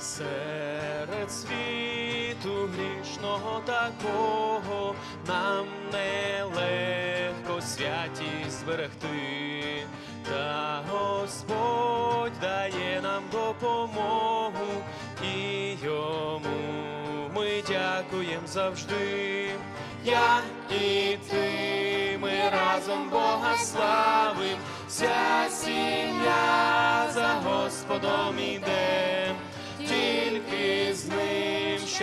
Серед світу грішного такого нам нелегко святість зберегти, та Господь дає нам допомогу і йому ми дякуємо завжди. Я і ти, ми разом Бога славим, вся сім'я за Господом іде,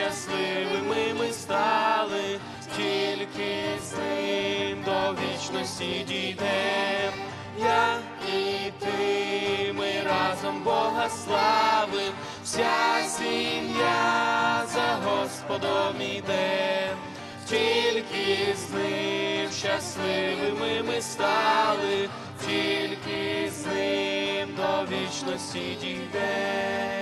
щасливими ми стали, тільки з ним до вічності дійдем. Я і ти, ми разом Бога славим, вся сім'я за Господом іде, тільки з ним щасливими ми стали, тільки з ним до вічності дійдем.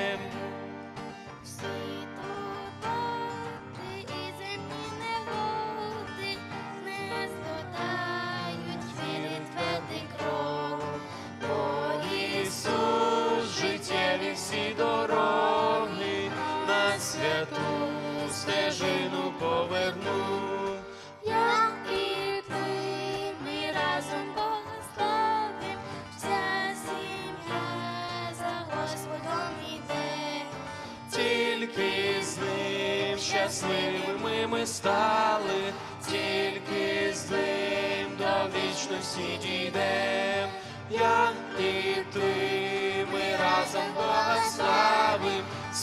Всі дороги на святу стежину повернув. Я і ти, ми разом Бога славим, вся сім'я за Господом іде. Тільки з ним щасливими ми стали, тільки з ним до вічності дійдем.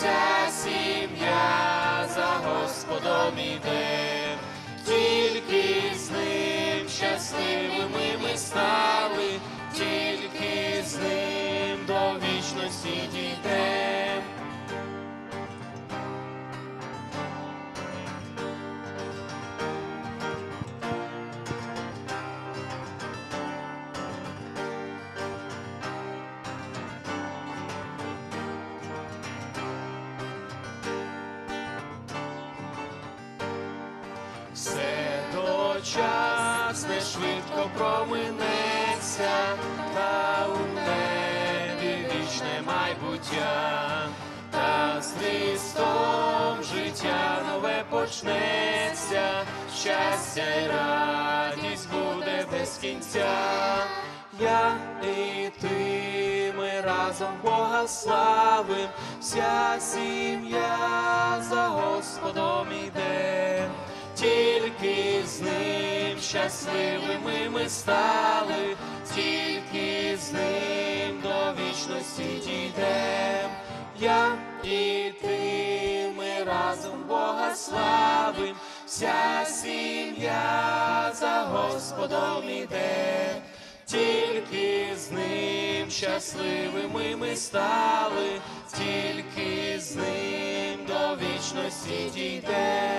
Вся сім'я за Господом іде, тільки з ним щасливими ми стали, тільки з ним до вічності дійдем. Все дочасне швидко проминеться, та у небі вічне майбуття, та з Христом життя нове почнеться, щастя й радість буде без кінця. Я і ти, ми разом Бога славим, вся сім'я щасливими ми стали, тільки з ним до вічності дійдем. Я і ти, ми разом Бога славим, вся сім'я за Господом іде, тільки з ним щасливими ми стали, тільки з ним до вічності дійдем.